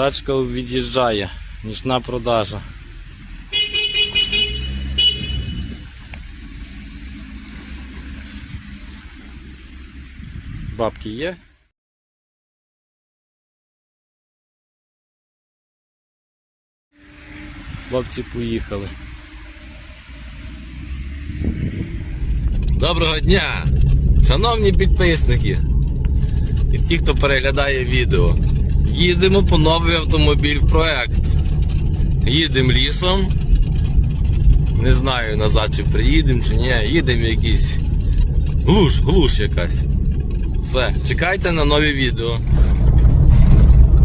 Тачка від'їжджає. Нічна продажа. Бабки є? Хлопці поїхали. Доброго дня! Шановні підписники! І ті, хто переглядає відео. Їдемо по новий автомобіль в проект. Їдемо лісом. Не знаю назад чи приїдемо чи ні. Їдемо якийсь глуш, глуш якась. Все, чекайте на нові відео.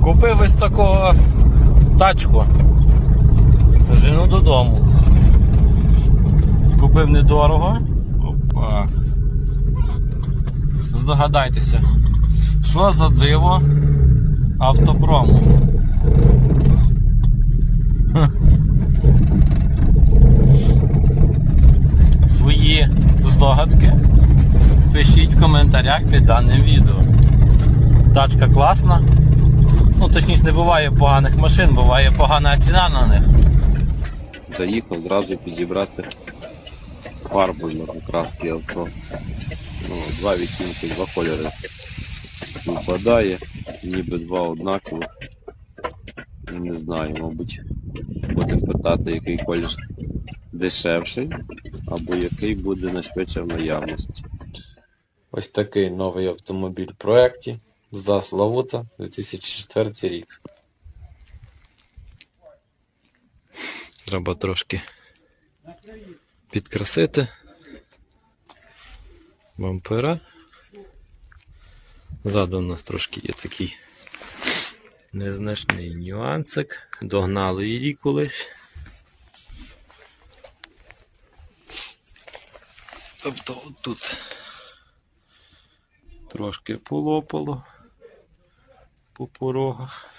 Купив ось такого тачку. Жену додому. Купив недорого. Опа. Здогадайтеся, що за диво автопрому? Свої здогадки пишіть в коментарях під даним відео. Тачка класна. Ну, точніше, не буває поганих машин, буває погана ціна на них. Заїхав зразу підібрати фарбу для покраски авто. Ну, два відтінки, два кольори випадає, ніби два однакових. Не знаю, мабуть, будемо питати, який колір дешевший, або який буде найшвидше в наявності. Ось такий новий автомобіль в проєкті за Славута 2004 рік. Треба трошки підкрасити бампера. Ззаду у нас трошки є такий незначний нюансик. Догнали її колись. Тобто тут трошки полопало по порогах.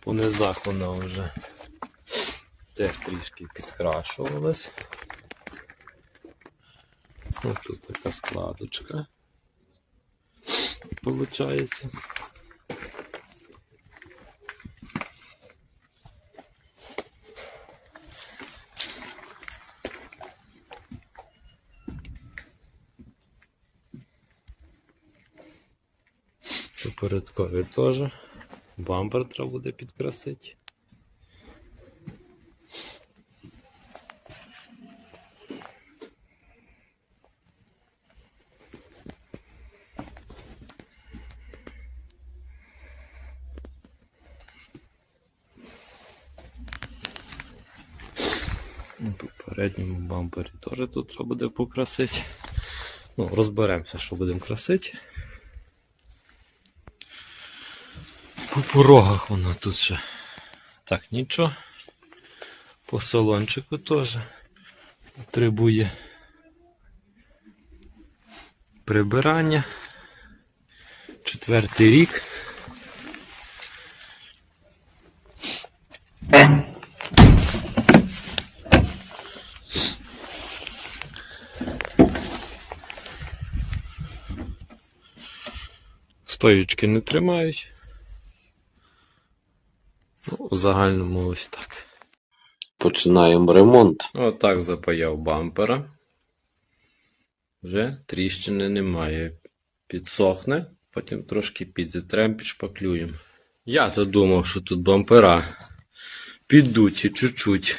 По низах вона вже теж трішки підкрашувалась. Ось тут така складочка. Получається. Попередкові теж. Бампер треба буде підкрасити. Ну, По передньому бампері теж тут треба буде покрасити. Ну, розберемося, що будемо красити. По порогах воно тут ще. Так, нічого. По салончику теж потребує прибирання. Четвертий рік. Стоючки не тримають. Ну, у загальному ось так. Починаємо ремонт. Отак запаяв бампера. Вже тріщини немає. Підсохне, потім трошки піде, треба підшпаклюємо. Я то думав, що тут бампера піддуті чуть-чуть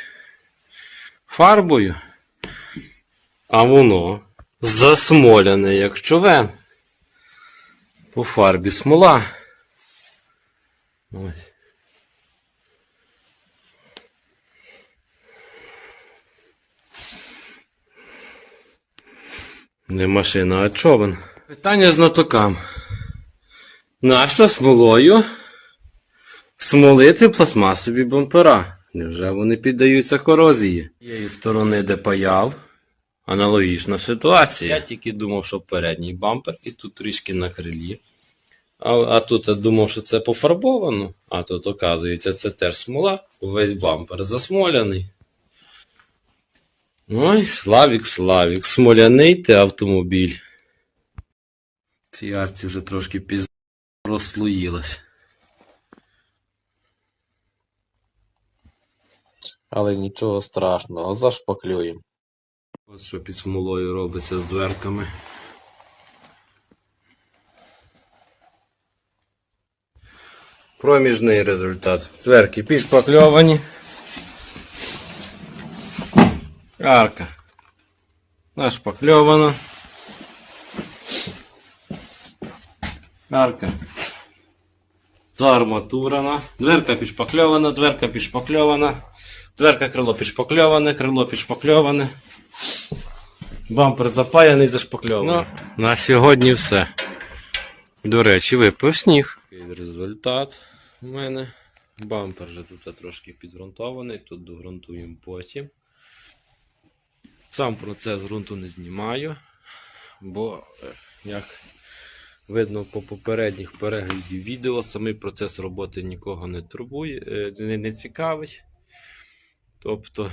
фарбою, а воно засмоляне, як човен. По фарбі смола. Ось. Не машина, а човен. Питання знатокам. Нащо смолою смолити пластмасові бампера? Невже вони піддаються корозії? З Цієї сторони, де паяв, аналогічна ситуація. Я тільки думав, що передній бампер і тут трішки на крилі. А, а тут я думав, що це пофарбовано, а тут, оказується, це теж смола, увесь бампер засмоляний. Ой, Славік, Славік, смоляний ти автомобіль. Ці арці вже трошки пізно розслоїлась. Але нічого страшного, зашпаклюємо. Ось що під смолою робиться з дверками. Проміжний результат. Дверки підшпакльовані. Арка. Нашпакльована. Арка. Заарматурена. Дверка підшпакльована, дверка підшпакльована. Дверка крило підшпакльоване, крило підшпакльоване. Бампер запаяний, зашпакльований. Ну, на сьогодні все. До речі, випив сніг. Такий результат у мене. Бампер вже тут трошки підґрунтований, тут догрунтуємо потім. Сам процес ґрунту не знімаю, бо, е, як видно по попередніх переглядів відео, самий процес роботи нікого не турбує, е, не, не цікавить. Тобто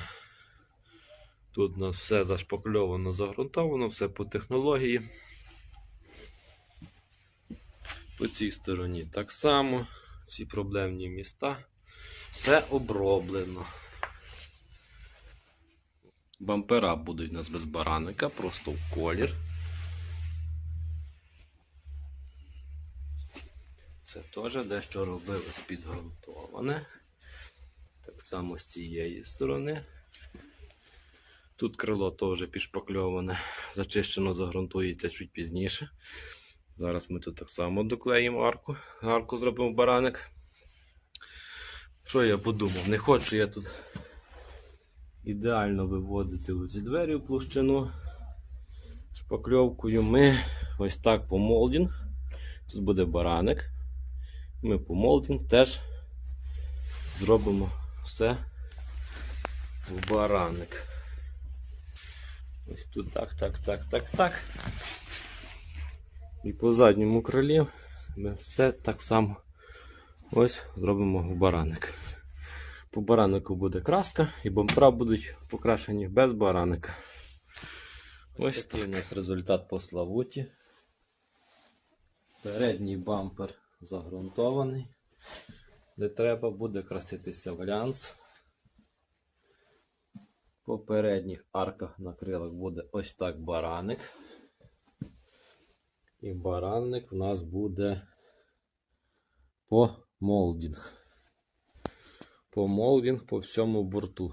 Тут у нас все зашпакльовано, загрунтовано, все по технології. По цій стороні так само. Всі проблемні міста. Все оброблено. Бампера будуть у нас без бараника, просто в колір. Це теж дещо робилось підґрунтоване. Само з цієї сторони. Тут крило теж підшпакльоване, зачищено, загрунтується чуть пізніше. Зараз ми тут так само доклеїмо арку. Арку зробимо бараник. Що я подумав? Не хочу я тут ідеально виводити ці двері в площину. Шпакльовкою ми ось так по молдінг. Тут буде бараник. Ми по молдінг теж зробимо все в бараник. Ось тут так, так, так, так, так. І по задньому крилі ми все так само ось зробимо в бараник. По баранику буде краска і бампера будуть покрашені без бараника. Ось такий у нас результат по славуті. Передній бампер загрунтований. Де треба буде краситися глянц. По передніх арках на крилах буде ось так бараник. І баранник в нас буде по молдінг. По молдінг по всьому борту.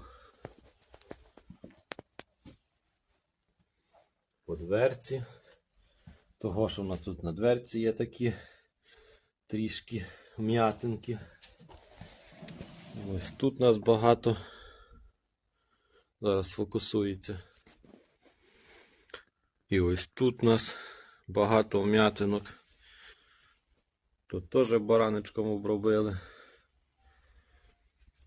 По дверці. Того, що в нас тут на дверці є такі трішки м'ятинки. Ось тут нас багато. Зараз фокусується. І ось тут у нас багато вм'ятинок. Тут теж бараничком обробили.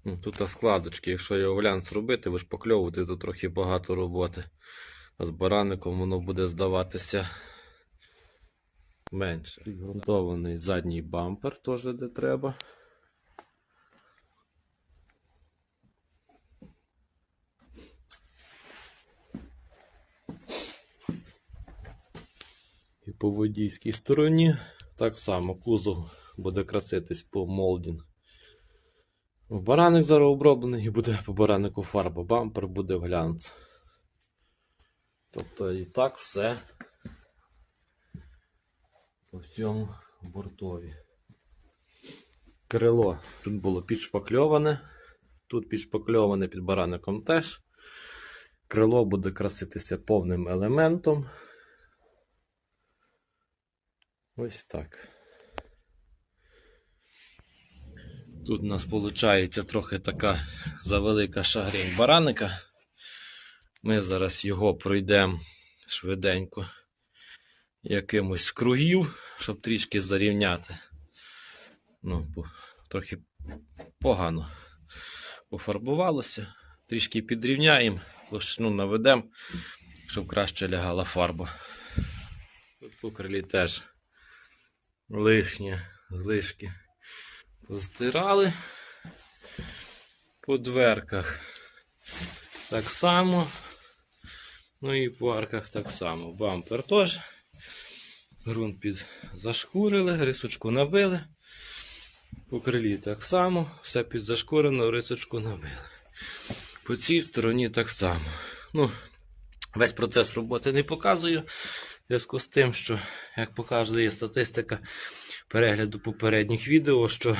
Ну, Тут складочки, якщо його глянц робити, ви ж покльовувати, то трохи багато роботи. А з бараником воно буде здаватися менше. Підґрунтований задній бампер теж де треба. По водійській стороні так само кузов буде краситись по молдінг. Бараник зараз оброблений і буде по баранику фарба. Бампер буде в глянц. Тобто і так все по всьому бортові. Крило тут було підшпакльоване. Тут підшпакльоване під бараником теж. Крило буде краситися повним елементом. Ось так. Тут у нас виходить трохи така завелика шагрень бараника. Ми зараз його пройдемо швиденько якимось з кругів, щоб трішки зарівняти. Ну, бо трохи погано пофарбувалося. Трішки підрівняємо, площину наведемо, щоб краще лягала фарба. Тут по крилі теж лишнє злишки постирали. По дверках так само. Ну і по арках так само. Бампер теж. Грунт під зашкурили, рисочку набили. По крилі так само, все під зашкурено, рисочку набили. По цій стороні так само. Ну, весь процес роботи не показую. Зв'язку з тим, що, як показує статистика перегляду попередніх відео, що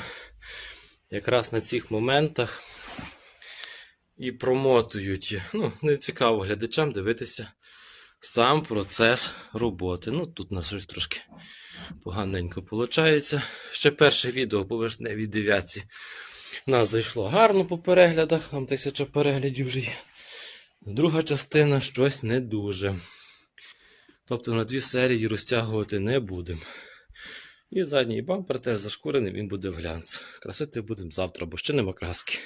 якраз на цих моментах і промотують. Ну, не цікаво глядачам дивитися сам процес роботи. Ну, тут у нас щось трошки поганенько виходить. Ще перше відео по вишневій дев'ятці. У нас зайшло гарно по переглядах, там тисяча переглядів вже є. Друга частина щось не дуже. Тобто на дві серії розтягувати не будемо. І задній бампер теж зашкурений, він буде в глянц. Красити будемо завтра, бо ще нема краски.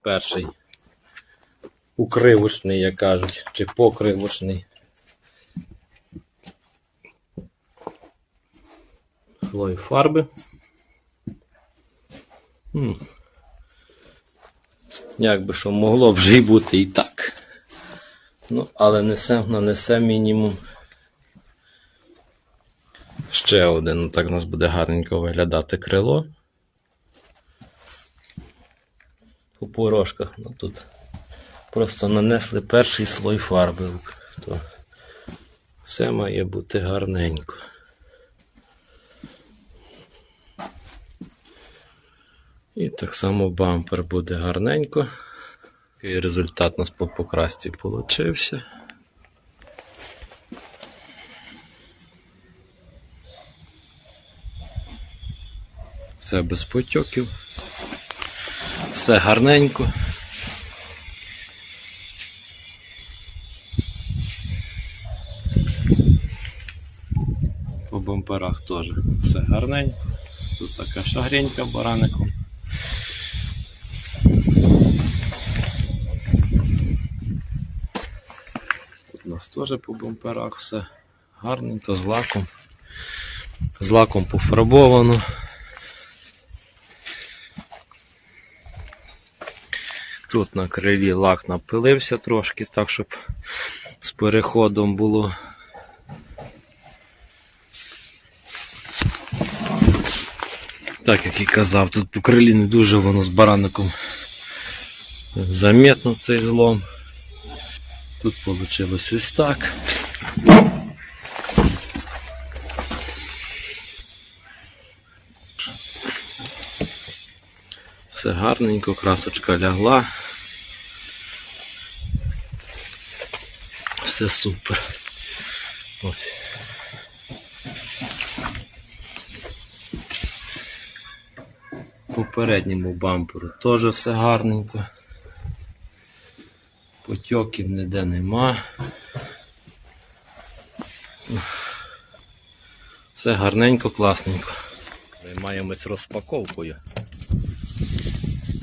Перший укривочний, як кажуть, чи покривочний. Слой фарби. М. Як би що могло вже й бути і так. Ну, але несе, нанесе мінімум. Ще один. Ну, так у нас буде гарненько виглядати крило. По порошках. Ну тут просто нанесли перший слой фарби. То все має бути гарненько. І так само бампер буде гарненько. Такий результат у нас по покрасці получився. Все без потьоків. Все гарненько. По бамперах теж все гарненько. Тут така шагренька бараником. Тут у нас теж по бамперах все гарненько, з лаком. З лаком пофарбовано. Тут на крилі лак напилився трошки, так, щоб з переходом було. Так, як і казав, тут по крилі не дуже воно з бараником замітно цей злом. Тут вийшло ось так. Все гарненько, красочка лягла. Все супер. Ось. По передньому бамперу теж все гарненько. Потьоків ніде нема. Все гарненько, класненько. Займаємось розпаковкою.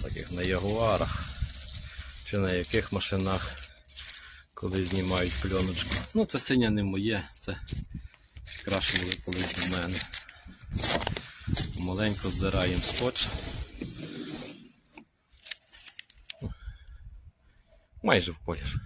Так як на ягуарах. Чи на яких машинах, коли знімають пленочку. Ну це синя не моє, це було колись у мене. Маленько здираємо скотч. Майже в колір.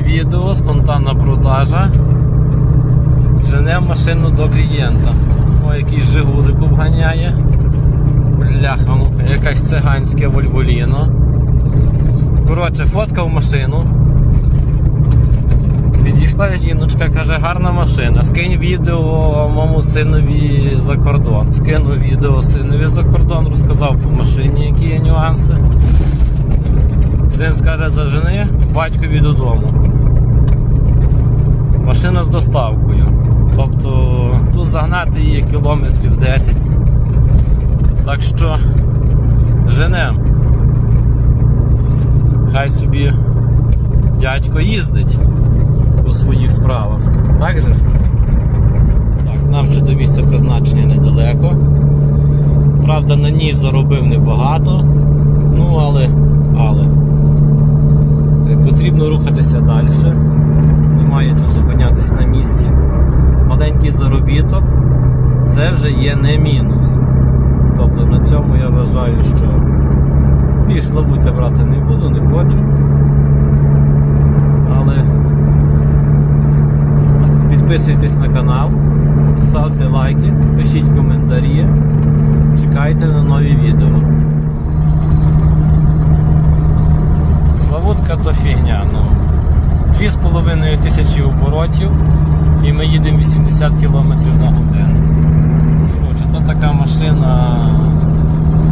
Відео, спонтанна продажа. Жене машину до клієнта. О, якийсь Жигулик обганяє. Бляха, якась циганське Вольволіно. Коротше, фоткав машину. Підійшла жіночка, каже, гарна машина. Скинь відео моєму синові за кордон. Скинув відео синові за кордон, розказав по машині, які є нюанси. Син скаже, зажени батькові додому. Машина з доставкою. Тобто тут загнати її кілометрів 10. Так що женем. Хай собі дядько їздить у своїх справах. Так же? Так, нам ще до місця призначення недалеко. Правда, на ній заробив небагато. Ну, але. Далі. Немає чого зупинятись на місці. Маленький заробіток це вже є не мінус. Тобто на цьому я вважаю, що більш лабуття брати не буду, не хочу. Але підписуйтесь на канал, ставте лайки, пишіть коментарі, чекайте на нові відео. Славутка то фігня, ну. 2,5 тисячі оборотів і ми їдемо 80 км на годину. Коротше, то така машина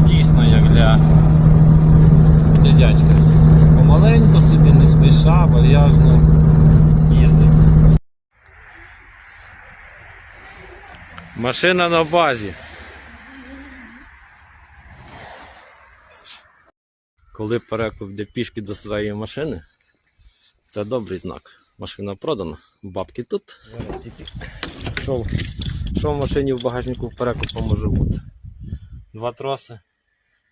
дійсно як для, для дядька. Помаленьку собі, не спіша, вальяжно їздить. Машина на базі. Коли перекуп йде пішки до своєї машини, це добрий знак. Машина продана, бабки тут. Що, що в машині в багажнику в перекупу може бути? Два троси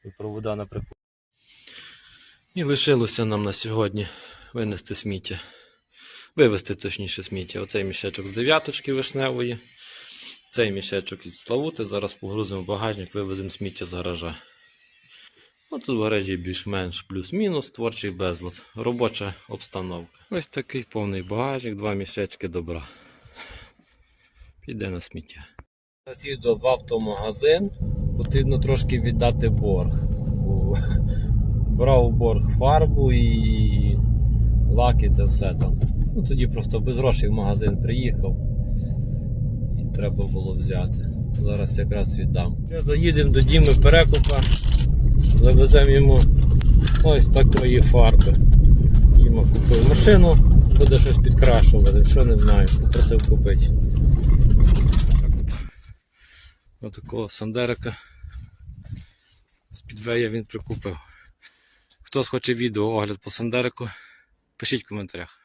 і провода на прикуп. І лишилося нам на сьогодні винести сміття. Вивезти точніше сміття. Оцей мішечок з дев'яточки вишневої. Цей мішечок із Славути. Зараз погрузимо в багажник, вивеземо сміття з гаража. Ну, тут в гаражі більш-менш плюс-мінус, творчий безлад. Робоча обстановка. Ось такий повний багажник, два мішечки добра. Піде на сміття. Їду в автомагазин. Потрібно трошки віддати борг. Брав борг фарбу і лаки та все там. Ну тоді просто без грошей в магазин приїхав. І треба було взяти. Зараз якраз віддам. Заїдемо до Діми Перекупа. Завеземо йому ось такої фарби. Діма купив машину, буде щось підкрашувати, що не знаю, попросив купити. Отакого Сандерика з підвея він прикупив. Хто хоче відео огляд по Сандерику, пишіть в коментарях.